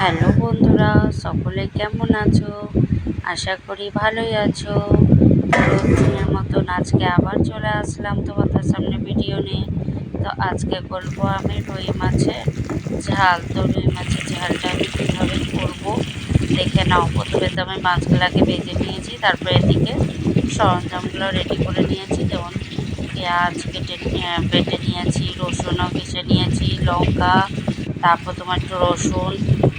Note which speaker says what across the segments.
Speaker 1: Hello বন্ধুরা, সকলে কেমন আছো? আশা করি ভালোই আছো। রোজদিনের মতন আজকে আবার চলে আসলাম তোমাদের সামনে ভিডিও নিয়ে। তো আজকে করব আমি রুই মাছের ঝাল। তো রুই মাছের ঝালটা আমি কীভাবে করব দেখে নাও। প্রথমে তো আমি মাছগুলাকে ভেজে নিয়েছি, তারপরে এদিকে সরঞ্জামগুলো রেডি করে নিয়েছি। যেমন পেঁয়াজ কেটে বেটে নিয়েছি, রসুনও কেটে নিয়েছি, লঙ্কা তারপর তোমার একটু রসুন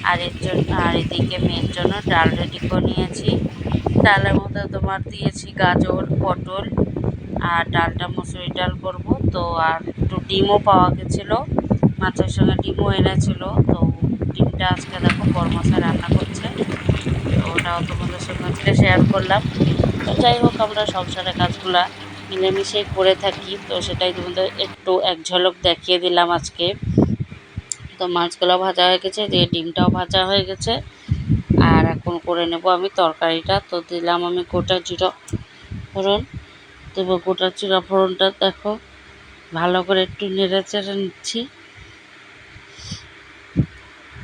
Speaker 1: আর এর জন্য আর এদিকে মেয়ের জন্য ডাল রেডি করে নিয়েছি। ডালের মধ্যে তোমার দিয়েছি গাজর, পটল আর ডালটা মুসুরি ডাল করব। তো আর একটু ডিমও পাওয়া গেছিল। মাছের সঙ্গে ডিমও এনেছিল। তো ডিমটা আজকে দেখো বরমশা রান্না করছে। তো ওটাও তোমাদের সঙ্গে আজকে শেয়ার করলাম। তো যাই হোক, আমরা সংসারের কাজগুলা মিলেমিশেই করে থাকি। তো সেটাই তোমাদের একটু এক ঝলক দেখিয়ে দিলাম আজকে। তো মাছগুলো ভাজা হয়ে গেছে, দিয়ে ডিমটাও ভাজা হয়ে গেছে। আর এখন করে নেব আমি তরকারিটা। তো দিলাম আমি গোটা জিরা ফোড়ন। দেবো গোটা জিরা ফোড়নটা, দেখো, ভালো করে একটু নেড়ে চেড়ে নিচ্ছি।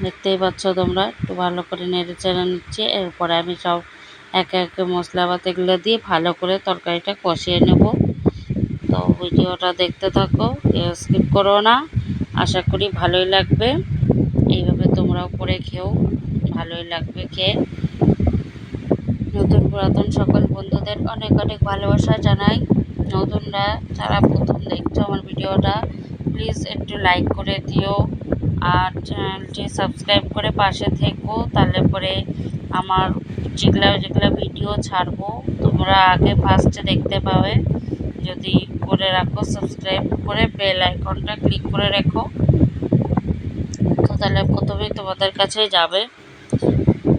Speaker 1: দেখতেই পাচ্ছ তোমরা, একটু ভালো করে নেড়ে চেড়ে নিচ্ছি। এরপরে আমি সব একে একে মশলা পাতিগুলো দিয়ে ভালো করে তরকারিটা কষিয়ে নেব। তো ভিডিওটা দেখতে থাকো স্কিপ করো না। আশা করি ভালোই লাগবে। এইভাবে তোমরাও করে খেও, ভালোই লাগবে খেয়ে। নতুন পুরাতন সকল বন্ধুদের অনেক অনেক ভালোবাসা জানাই। নতুনরা যারা প্রথম দেখছ আমার ভিডিওটা প্লিজ একটু লাইক করে দিও। আর চ্যানেলটি সাবস্ক্রাইব করে পাশে থেকো, তাহলে পরে আমার যেগুলো যেগুলো ভিডিও ছাড়বো, তোমরা আগে ফার্স্টে দেখতে পাবে। যদি করে রাখো সাবস্ক্রাইব করে বেল আইকনটা ক্লিক করে রেখো। তো তাহলে প্রথমেই তোমাদের কাছে যাবে।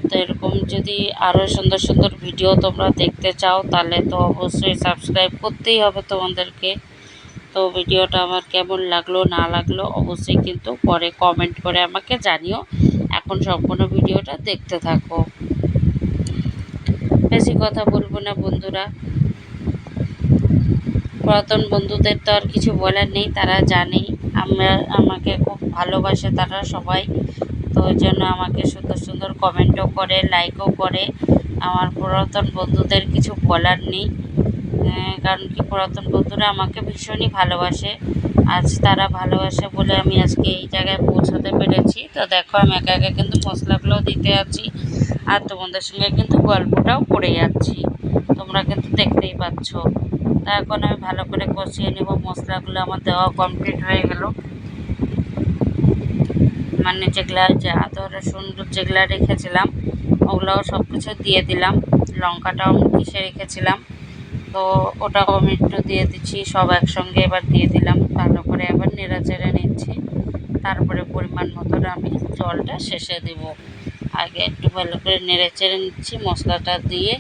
Speaker 1: তো এরকম যদি আরও সুন্দর সুন্দর ভিডিও তোমরা দেখতে চাও, তাহলে তো অবশ্যই সাবস্ক্রাইব করতেই হবে তোমাদেরকে। তো ভিডিওটা আমার কেমন লাগল, না লাগল, অবশ্যই কিন্তু পরে কমেন্ট করে আমাকে জানিও। এখন সম্পূর্ণ ভিডিওটা দেখতে থাকো। বেশি কথা বলব না বন্ধুরা। পুরাতন বন্ধুদের তো আর কিছু বলার নেই, তারা জানেই। আমরা, আমাকে খুব ভালোবাসে তারা সবাই। তো ওই জন্য আমাকে সুন্দর সুন্দর কমেন্টও করে লাইকও করে। আমার পুরাতন বন্ধুদের কিছু বলার নেই। কারণ কি পুরাতন বন্ধুরা আমাকে ভীষণই ভালোবাসে। আজ তারা ভালোবাসে বলে আমি আজকে এই জায়গায় পৌঁছাতে পেরেছি। তো দেখো, আমি একা একা কিন্তু মশলাগুলোও দিতে যাচ্ছি আর তোমাদের সঙ্গে কিন্তু গল্পটাও করে যাচ্ছি। তোমরা কিন্তু দেখতেই পাচ্ছ। তা এখন আমি ভালো করে কষিয়ে নেব। মশলাগুলো আমার দেওয়া কমপ্লিট হয়ে গেল। মানে যেগুলা যে আদা, রসুন যেগুলা রেখেছিলাম, ওগুলোও সব কিছু দিয়ে দিলাম। লঙ্কাটাও আমি কিসে রেখেছিলাম। তো ওটাও আমি একটু দিয়ে দিচ্ছি। সব একসঙ্গে এবার দিয়ে দিলাম। ভালো করে এবার নেড়া চেড়ে নিচ্ছি। তারপরে পরিমাণ মতন আমি জলটা শেষে দেব। আগে একটু ভালো করে নেড়ে চেড়ে নিচ্ছি। মশলাটা দিয়ে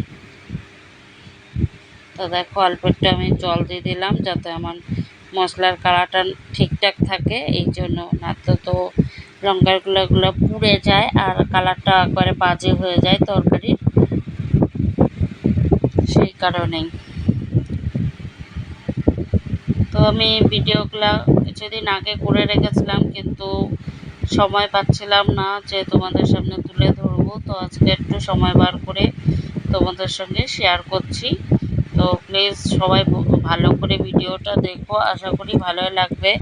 Speaker 1: তো দেখো, অল্প একটু আমি জল দিয়ে দিলাম যাতে আমার মশলার কালারটা ঠিকঠাক থাকে। এই জন্য না তো তো লঙ্কার পুড়ে যায় আর কালারটা একবারে বাজে হয়ে যায় তরকারির সেই কারণেই। তো আমি ভিডিওগুলো কিছুদিন আগে করে রেখেছিলাম, কিন্তু সময় পাচ্ছিলাম না যে তোমাদের সামনে তুলে ধরবো। তো আজকে একটু সময় বার করে তোমাদের সঙ্গে শেয়ার করছি। তো প্লিজ সবাই ভালো করে ভিডিওটা দেখো। আশা করি ভালোই লাগবে।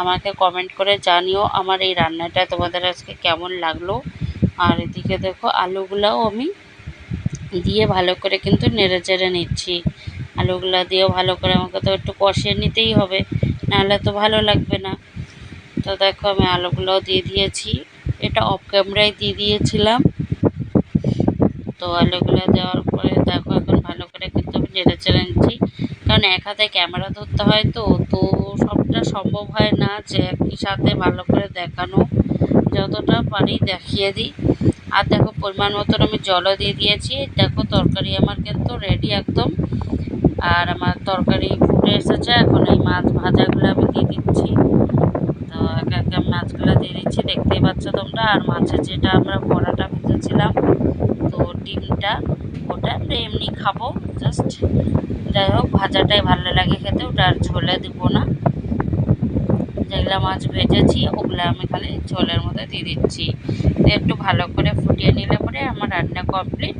Speaker 1: আমাকে কমেন্ট করে জানিও আমার এই রান্নাটা তোমাদের আজকে কেমন লাগল। আর এদিকে দেখো আলুগুলাও আমি দিয়ে ভালো করে কিন্তু নেড়ে চেড়ে নিচ্ছি। আলুগুলা দিয়েও ভালো করে আমাকে তো একটু কষিয়ে নিতেই হবে, নাহলে তো ভালো লাগবে না। তো দেখো আমি আলুগুলোও দিয়ে দিয়েছি। এটা অফ ক্যামেরায় দিয়ে দিয়েছিলাম। তো আলুগুলো দেওয়ার পরে দেখো এখন ভালো করে কিন্তু আমি নেড়ে চেড়ে নিচ্ছি কারণ এক হাতে ক্যামেরা ধরতে হয় তো তো সবটা সম্ভব হয় না যে একই সাথে ভালো করে দেখানো। যতটা পারি দেখিয়ে দিই। আর দেখো, পরিমাণ মতন আমি জলও দিয়ে দিয়েছি। দেখো, তরকারি আমার কিন্তু রেডি একদম। আর আমার তরকারি ফুটে এসেছে। এখন এই মাছ ভাজাগুলো আমি দিয়ে দিচ্ছি। তো একে একে মাছগুলো দিয়ে দিচ্ছি। দেখতেই পাচ্ছ তোমরা। আর মাছের যেটা আমরা বড়াটা ভেজেছিলাম, তো ডিমটা, ওটা আমরা এমনি খাব। জাস্ট ভাজাটাই ভালো লাগে খেতে, ওটা আর ঝোলে দেবো না। যেগুলো মাছ ভেজেছি, ওগুলো আমি খালি ঝোলের মধ্যে দিয়ে দিচ্ছি। একটু ভালো করে ফুটিয়ে নিলে পরে আমার রান্না কমপ্লিট।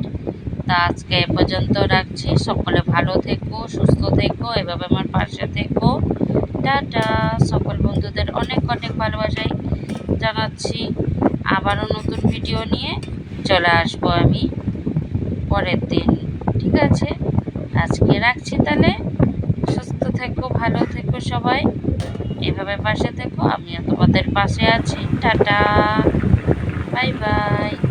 Speaker 1: তা আজকে এ পর্যন্ত রাখছি। সকলে ভালো থেকো, সুস্থ থেকো, এভাবে আমার পাশে থেকো। টাটা। সকল বন্ধুদের অনেক অনেক ভালোবাসাই জানাচ্ছি। আবারও নতুন ভিডিও নিয়ে চলে আসব আমি পরের দিন। ঠিক আছে? আজকে রাখছি তাহলে। সুস্থ থেকো, ভালো থেকো সবাই। এভাবে পাশে থেকো, আমিও তোমাদের পাশে আছি। টাটা। Bye bye.